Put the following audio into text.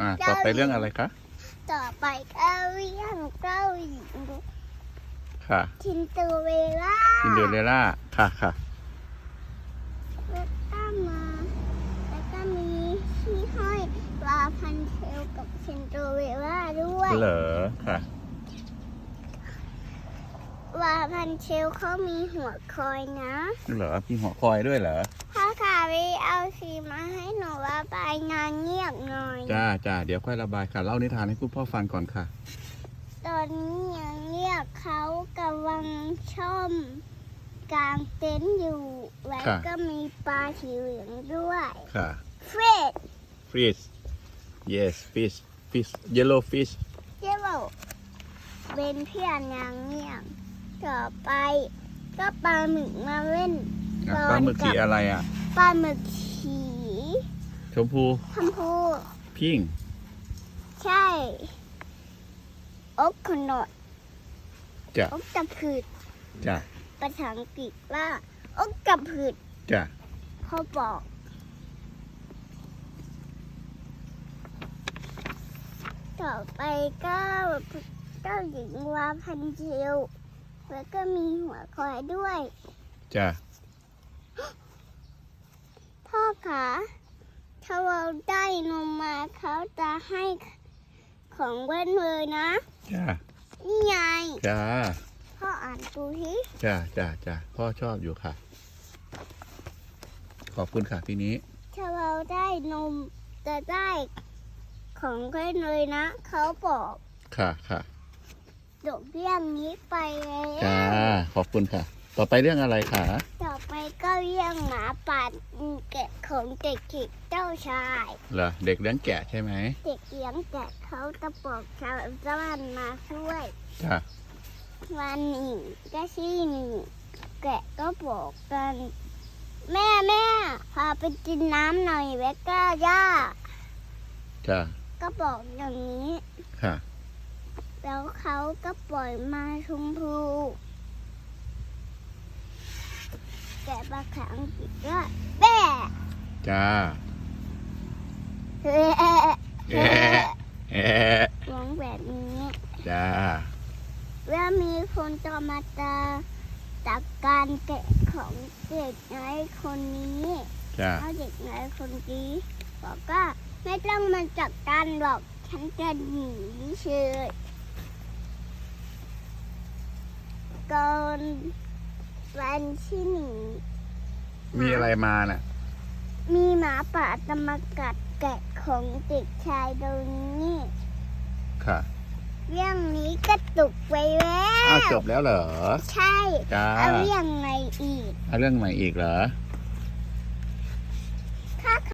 อ่า ต่อไปเรื่องอะไรคะ ต่อไปก็เรื่องเจ้าหญิงค่ะทินเตอร์เวล่าซินเดอเรลล่า ค่ะค่ะ แล้วก็มาแล้วก็มีที่ห้อยปลาพันเทลกับทินเตอร์เวล่าด้วยเหรอ ค่ะปลาพันเทลเขามีหัวคอยนะ เหรอมีหัวคอยด้วยเหรอ พ่อค่ะไปเอาสีมาให้หนูว่าไปงานเงียบหน่อย จ้าจ้าเดี๋ยวค่อยระบายค่ะ เล่านิทานให้คุณพ่อฟังก่อนค่ะ ตอนนี้ยังเรียกเขากำลังช่อมกลางเต็นท์อยู่ แล้วค่ะ ก็มีปลาสีเหลืองด้วยค่ะ เฟด fish yes fish fish yellow fish เจ้าบอกเป็นเพื่อนนางเงียบต่อไปก็ปลาหมึกมาเล่น อะตอนปลาหมึกสีกับอะไรอะ ปลาหมึกสีชมพูชมพูพิงใช่อกขนดจ้ะอกกระพืดจ้ะภาษาอังกฤษว่าอกกระพืดจ้ะเขาบอกต่อไปก็เจ้าหญิงวาพันเชียวแล้วก็มีหัวคอยด้วย จ้ะ พ่อ คะ ถ้าเราได้นมมาเขาจะให้ของเว้นเลยนะ จ้ะนี่ไงจ้าพ่ออ่านดูทีจ้าจ้าจ้าพ่อชอบอยู่ค่ะ ขอบคุณค่ะพี่นี้ ถ้าเราได้นมจะได้ของเว้นเลยนะ เขาบอกค่ะค่ะจบเรื่องนี้ไปแล้จ้าวขอบคุณค่ะ ต่อไปเรื่องอะไรคะต่อไป ก็เรื่องหมาป่าแกะของเด็กขิกเจ้าชายเหรอเด็กเลี้ยงแกะใช่ไหมเด็กเลี้ยงแกะเขาจะบอกชาวบ้านมาช่วยจ้าวันหนึ่งก็ชี้หนึ่งแกะก็บอกกัน แม่แม่พาไปกินน้ำหน่อยแวกก้าย่าจ้าก็บอกอย่างนี้ค่ะ แล้วเขาก็ปล่อยมาชมพู แกะปลาขังอีกก็แบะจ้าเฮ้แอะแอะร้องแบบนี้จ้าแล้วมีคนจะมาตาจัดการแกะของเด็กน้อยคนนี้จ้าเอาเด็กน้อยคนนี้บอกว่าไม่ต้องมาจัดการหรอกฉันจะหนีเฉยก่อน วันที่หนึ่งมีอะไรมาน่ะ มีหมาป่าจะมากัดแกะของเด็กชายตรงนี้ ค่ะเรื่องนี้ก็ตุกไปแล้อ้าววจบแล้วเหรอ ใช่ จ้า เอาเรื่องไงอีก เอาเรื่องใหม่อีกเหรอใ